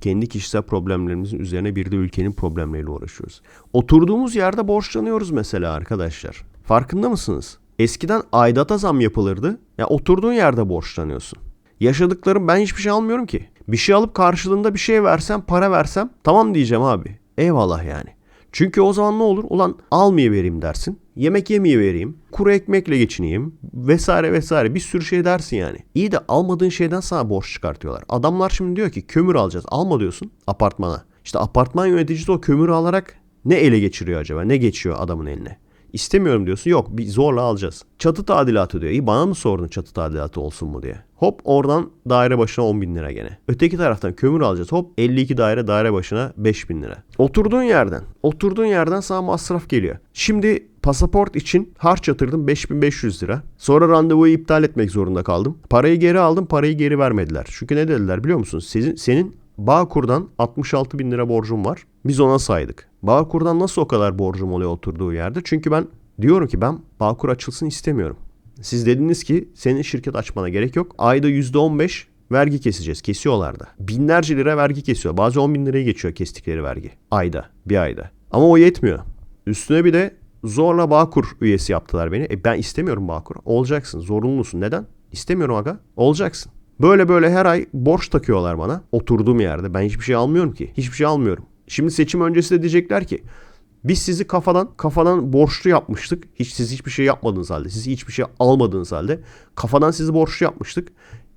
Kendi kişisel problemlerimizin üzerine bir de ülkenin problemleriyle uğraşıyoruz. Oturduğumuz yerde borçlanıyoruz mesela arkadaşlar. Farkında mısınız? Eskiden aidata zam yapılırdı. Ya oturduğun yerde borçlanıyorsun. Yaşadıklarım ben hiçbir şey almıyorum ki. Bir şey alıp karşılığında bir şey versem, para versem tamam diyeceğim abi. Eyvallah yani. Çünkü o zaman ne olur? Ulan almayı vereyim dersin. Yemek yemeye vereyim. Kuru ekmekle geçineyim. Vesaire vesaire. Bir sürü şey dersin yani. İyi de almadığın şeyden sana borç çıkartıyorlar. Adamlar şimdi diyor ki kömür alacağız. Alma diyorsun apartmana. İşte apartman yöneticisi o kömürü alarak ne ele geçiriyor acaba? Ne geçiyor adamın eline? İstemiyorum diyorsun. Yok bir zorla alacağız. Çatı tadilatı diyor. İyi bana mı sordun çatı tadilatı olsun mu diye. Hop oradan daire başına 10 bin lira gene. Öteki taraftan kömür alacağız. Hop 52 daire daire başına 5 bin lira. Oturduğun yerden. Oturduğun yerden sana masraf geliyor. Şimdi pasaport için harç yatırdım 5500 lira. Sonra randevuyu iptal etmek zorunda kaldım. Parayı geri aldım parayı geri vermediler. Çünkü ne dediler biliyor musun? Sizin, senin Bağkur'dan 66 bin lira borcum var. Biz ona saydık. Bağkur'dan nasıl o kadar borcum oluyor oturduğu yerde? Çünkü ben diyorum ki ben Bağkur açılsın istemiyorum. Siz dediniz ki senin şirket açmana gerek yok. Ayda %15 vergi keseceğiz. Kesiyorlar da. Binlerce lira vergi kesiyor. Bazı 10 bin liraya geçiyor kestikleri vergi. Ayda. Bir ayda. Ama o yetmiyor. Üstüne bir de zorla Bağkur üyesi yaptılar beni. E ben istemiyorum Bağkur. Olacaksın. Zorunlusun. Neden? İstemiyorum aga. Olacaksın. Böyle böyle her ay borç takıyorlar bana. Oturduğum yerde. Ben hiçbir şey almıyorum ki. Hiçbir şey almıyorum. Şimdi seçim öncesi de diyecekler ki biz sizi kafadan kafadan borçlu yapmıştık. Hiç siz hiçbir şey yapmadığınız halde, siz hiçbir şey almadığınız halde kafadan sizi borçlu yapmıştık.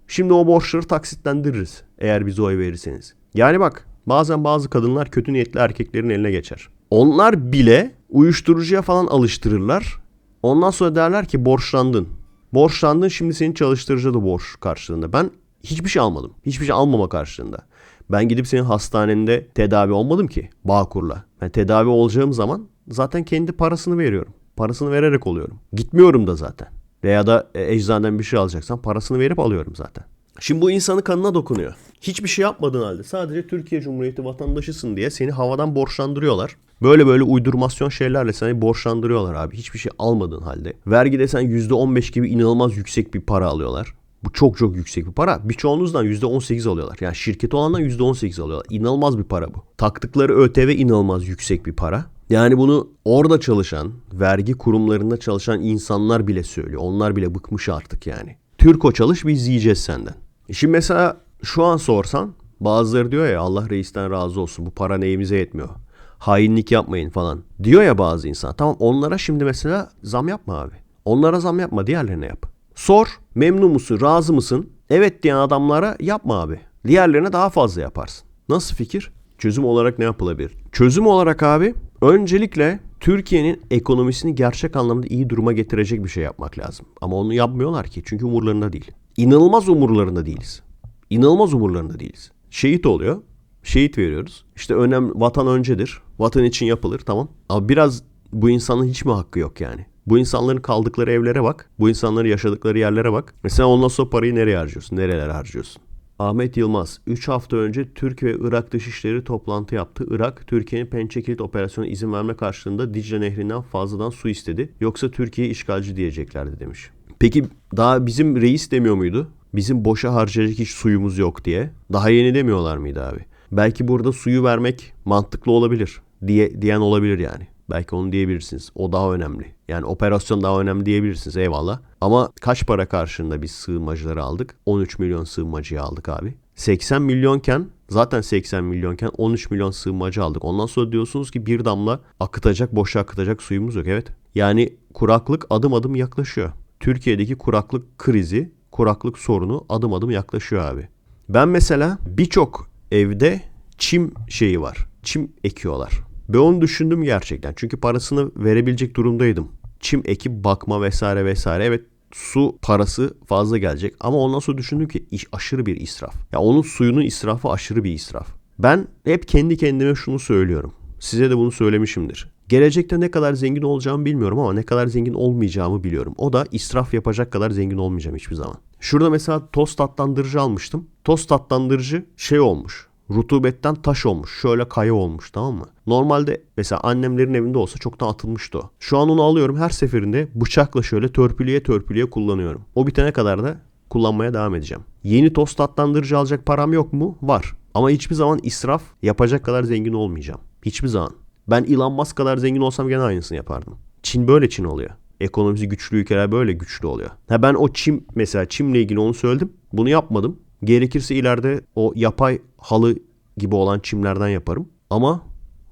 Şimdi o borçları taksitlendiririz eğer bize oy verirseniz. Yani bak bazen bazı kadınlar kötü niyetli erkeklerin eline geçer. Onlar bile uyuşturucuya falan alıştırırlar. Ondan sonra derler ki borçlandın. Borçlandın şimdi senin çalıştırıcı da borç karşılığında. Ben hiçbir şey almadım. Hiçbir şey almama karşılığında. Ben gidip senin hastanende tedavi olmadım ki Bağkur'la. Ben tedavi olacağım zaman zaten kendi parasını veriyorum. Parasını vererek oluyorum. Gitmiyorum da zaten. Veya da e, eczaneden bir şey alacaksam parasını verip alıyorum zaten. Şimdi bu insanın kanına dokunuyor. Hiçbir şey yapmadığın halde sadece Türkiye Cumhuriyeti vatandaşısın diye seni havadan borçlandırıyorlar. Böyle böyle uydurmasyon şeylerle seni borçlandırıyorlar abi. Hiçbir şey almadığın halde. Vergi desen %15 gibi inanılmaz yüksek bir para alıyorlar. Bu çok çok yüksek bir para. Birçoğunuzdan %18 alıyorlar. Yani şirket olandan %18 alıyorlar. İnanılmaz bir para bu. Taktıkları ÖTV inanılmaz yüksek bir para. Yani bunu orada çalışan, vergi kurumlarında çalışan insanlar bile söylüyor. Onlar bile bıkmış artık yani. Türko çalış biz yiyeceğiz senden. E Şimdi mesela şu an sorsan bazıları diyor ya Allah reisten razı olsun bu para neyimize yetmiyor. Hainlik yapmayın falan. Diyor ya bazı insan. Tamam onlara şimdi mesela zam yapma abi. Onlara zam yapma diğerlerine yap. Sor memnun musun razı mısın? Evet diyen adamlara yapma abi. Diğerlerine daha fazla yaparsın. Nasıl fikir? Çözüm olarak ne yapılabilir? Çözüm olarak abi öncelikle Türkiye'nin ekonomisini gerçek anlamda iyi duruma getirecek bir şey yapmak lazım. Ama onu yapmıyorlar ki çünkü umurlarında değil. İnanılmaz umurlarında değiliz. İnanılmaz umurlarında değiliz. Şehit oluyor. Şehit veriyoruz. İşte önem vatan öncedir. Vatan için yapılır tamam. Ama biraz bu insanın hiç mi hakkı yok yani? Bu insanların kaldıkları evlere bak. Bu insanların yaşadıkları yerlere bak. Mesela ondan sonra parayı nereye harcıyorsun? Nerelere harcıyorsun? Ahmet Yılmaz 3 hafta önce Türkiye ve Irak Dışişleri toplantı yaptı. Irak, Türkiye'nin Pençe Kilit operasyonu izin verme karşılığında Dicle Nehri'nden fazladan su istedi. Yoksa Türkiye işgalci diyeceklerdi demiş. Peki daha bizim reis demiyor muydu? Bizim boşa harcayacak hiç suyumuz yok diye. Daha yeni demiyorlar mıydı abi? Belki burada suyu vermek mantıklı olabilir diye diyen olabilir yani. Belki onu diyebilirsiniz. O daha önemli. Yani operasyon daha önemli diyebilirsiniz eyvallah. Ama kaç para karşılığında biz sığınmacıları aldık? 13 milyon sığınmacıyı aldık abi. 80 milyonken zaten 80 milyonken 13 milyon sığınmacı aldık. Ondan sonra diyorsunuz ki bir damla akıtacak boşa akıtacak suyumuz yok. Evet. Yani kuraklık adım adım yaklaşıyor. Türkiye'deki kuraklık krizi, kuraklık sorunu adım adım yaklaşıyor abi. Ben mesela birçok evde çim şeyi var. Çim ekiyorlar. Ve onu düşündüm gerçekten. Çünkü parasını verebilecek durumdaydım. Çim ekip bakma vesaire vesaire. Evet su parası fazla gelecek. Ama ondan sonra düşündüm ki iş aşırı bir israf. Ya onun suyunun israfı aşırı bir israf. Ben hep kendi kendime şunu söylüyorum. Size de bunu söylemişimdir. Gelecekte ne kadar zengin olacağımı bilmiyorum ama ne kadar zengin olmayacağımı biliyorum. O da israf yapacak kadar zengin olmayacağım hiçbir zaman. Şurada mesela toz tatlandırıcı almıştım. Toz tatlandırıcı şey olmuş rutubetten taş olmuş. Şöyle kaya olmuş tamam mı? Normalde mesela annemlerin evinde olsa çoktan atılmıştı o. Şu an onu alıyorum her seferinde bıçakla şöyle törpülüye törpülüye kullanıyorum. O bitene kadar da kullanmaya devam edeceğim. Yeni toz tatlandırıcı alacak param yok mu? Var. Ama hiçbir zaman israf yapacak kadar zengin olmayacağım. Hiçbir zaman. Ben Elon Musk kadar zengin olsam gene aynısını yapardım. Çin böyle Çin oluyor. Ekonomisi güçlü ülkeler böyle güçlü oluyor. Ha ben o Çin mesela Çin'le ilgili onu söyledim. Bunu yapmadım. Gerekirse ileride o yapay halı gibi olan çimlerden yaparım. Ama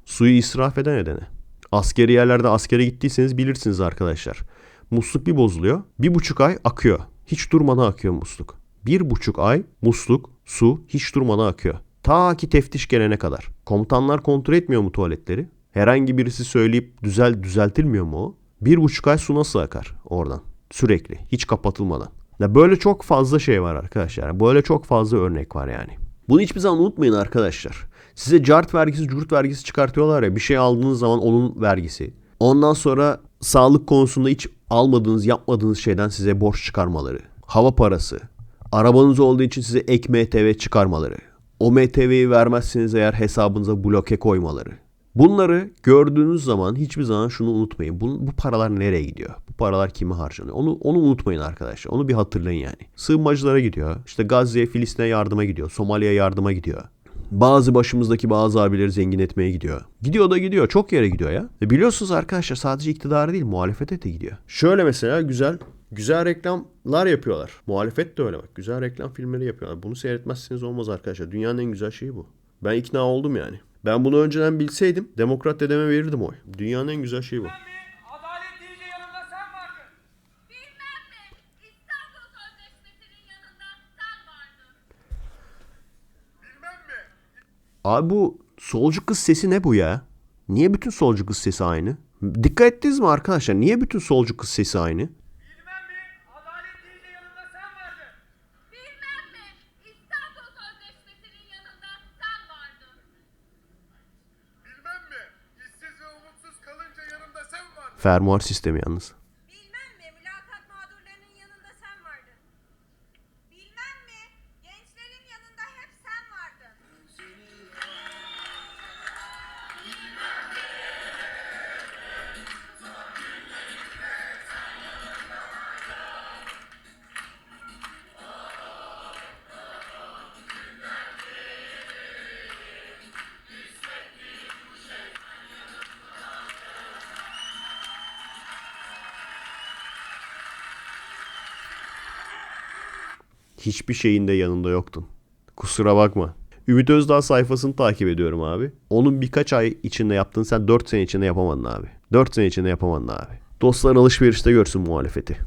suyu israf eden edene. Askeri yerlerde askere gittiyseniz bilirsiniz arkadaşlar. Musluk bir bozuluyor. Bir buçuk ay akıyor. Hiç durmadan akıyor musluk. Bir buçuk ay musluk, su hiç durmadan akıyor. Ta ki teftiş gelene kadar. Komutanlar kontrol etmiyor mu tuvaletleri? Herhangi birisi söyleyip düzel düzeltilmiyor mu o? Bir buçuk ay su nasıl akar oradan? Sürekli. Hiç kapatılmadan. Ya böyle çok fazla şey var arkadaşlar. Böyle çok fazla örnek var yani. Bunu hiçbir zaman unutmayın arkadaşlar. Size cart vergisi, curt vergisi çıkartıyorlar ya. Bir şey aldığınız zaman onun vergisi. Ondan sonra sağlık konusunda hiç almadığınız, yapmadığınız şeyden size borç çıkarmaları. Hava parası. Arabanız olduğu için size ek MTV çıkarmaları. O MTV'yi vermezseniz eğer hesabınıza bloke koymaları. Bunları gördüğünüz zaman hiçbir zaman şunu unutmayın. Bu, bu paralar nereye gidiyor? Bu paralar kime harcanıyor? Onu, onu unutmayın arkadaşlar. Onu bir hatırlayın yani. Sığınmacılara gidiyor. İşte Gazze'ye, Filistin'e yardıma gidiyor. Somali'ye yardıma gidiyor. Bazı başımızdaki bazı abileri zengin etmeye gidiyor. Gidiyor da gidiyor. Çok yere gidiyor ya. Ve biliyorsunuz arkadaşlar sadece iktidara değil muhalefete de gidiyor. Şöyle mesela güzel güzel reklamlar yapıyorlar. Muhalefet de öyle bak. Güzel reklam filmleri yapıyorlar. Bunu seyretmezseniz olmaz arkadaşlar. Dünyanın en güzel şeyi bu. Ben ikna oldum yani. Ben bunu önceden bilseydim Demokrat dedeme verirdim oy. Dünyanın en güzel şeyi bu. mi? Adalet deyince yanında sen vardın. Bilmem mi? İstanbul Sözleşmesi'nin yanında sen vardın. Abi bu solcu kız sesi ne bu ya? Niye bütün solcu kız sesi aynı? Dikkat ettiniz mi arkadaşlar? Niye bütün solcu kız sesi aynı? Fermuar sistemi yalnız. Hiçbir şeyin de yanında yoktun. Kusura bakma. Ümit Özdağ sayfasını takip ediyorum abi. Onun birkaç ay içinde yaptığını sen 4 sene içinde yapamadın abi. 4 sene içinde yapamadın abi. Dostlar alışverişte görsün muhalefeti.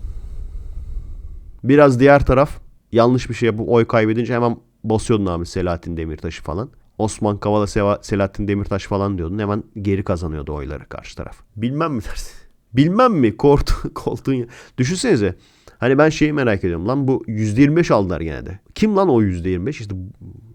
Biraz diğer taraf yanlış bir şey yapıp oy kaybedince hemen basıyordun abi Selahattin Demirtaş'ı falan. Osman Kavala Selahattin Demirtaş falan diyordun. Hemen geri kazanıyordu oyları karşı taraf. Bilmem mi dersin? Bilmem mi? Koltuğun, koltuğun... Düşünsenize. Hani ben şeyi merak ediyorum. Lan bu %25 aldılar gene de. Kim lan o %25? İşte,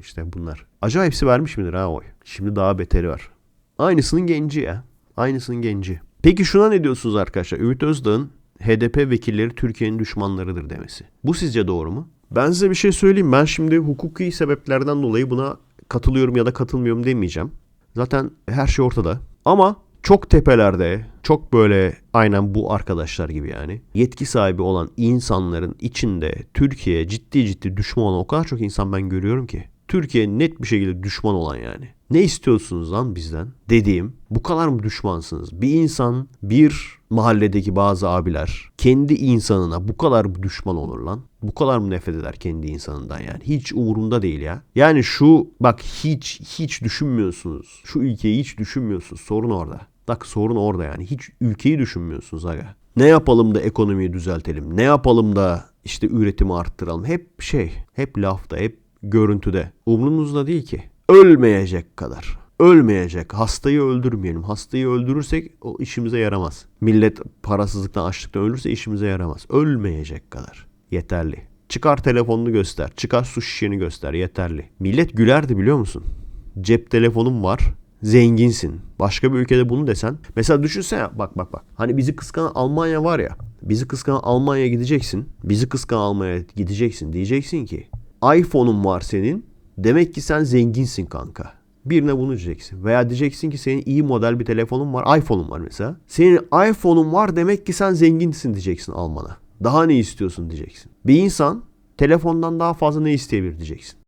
işte bunlar. Acaba hepsi vermiş midir ha oy? Şimdi daha beteri var. Aynısının genci ya. Aynısının genci. Peki şuna ne diyorsunuz arkadaşlar? Ümit Özdağ'ın HDP vekilleri Türkiye'nin düşmanlarıdır demesi. Bu sizce doğru mu? Ben size bir şey söyleyeyim. Ben şimdi hukuki sebeplerden dolayı buna katılıyorum ya da katılmıyorum demeyeceğim. Zaten her şey ortada. Ama çok tepelerde, çok böyle aynen bu arkadaşlar gibi yani yetki sahibi olan insanların içinde Türkiye'ye ciddi ciddi düşman olan o kadar çok insan ben görüyorum ki. Türkiye net bir şekilde düşman olan yani. Ne istiyorsunuz lan bizden? Dediğim bu kadar mı düşmansınız? Bir insan, bir mahalledeki bazı abiler kendi insanına bu kadar mı düşman olur lan? Bu kadar mı nefret eder kendi insanından yani? Hiç umurunda değil ya. Yani şu bak hiç hiç düşünmüyorsunuz. Şu ülkeyi hiç düşünmüyorsunuz. Sorun orada. Bak sorun orada yani. Hiç ülkeyi düşünmüyorsunuz aga. Ne yapalım da ekonomiyi düzeltelim? Ne yapalım da işte üretimi arttıralım? Hep şey, hep lafta, hep görüntüde. Umrunuzda değil ki. Ölmeyecek kadar. Ölmeyecek. Hastayı öldürmeyelim. Hastayı öldürürsek o işimize yaramaz. Millet parasızlıktan, açlıktan ölürse işimize yaramaz. Ölmeyecek kadar. Yeterli. Çıkar telefonunu göster. Çıkar su şişeni göster. Yeterli. Millet gülerdi biliyor musun? Cep telefonum var. Zenginsin. Başka bir ülkede bunu desen. Mesela düşünsene bak bak bak. Hani bizi kıskanan Almanya var ya. Bizi kıskanan Almanya'ya gideceksin. Bizi kıskanan Almanya'ya gideceksin. Diyeceksin ki iPhone'un var senin. Demek ki sen zenginsin kanka. Birine bunu diyeceksin. Veya diyeceksin ki senin iyi model bir telefonun var. iPhone'un var mesela. Senin iPhone'un var demek ki sen zenginsin diyeceksin Alman'a. Daha ne istiyorsun diyeceksin. Bir insan telefondan daha fazla ne isteyebilir diyeceksin.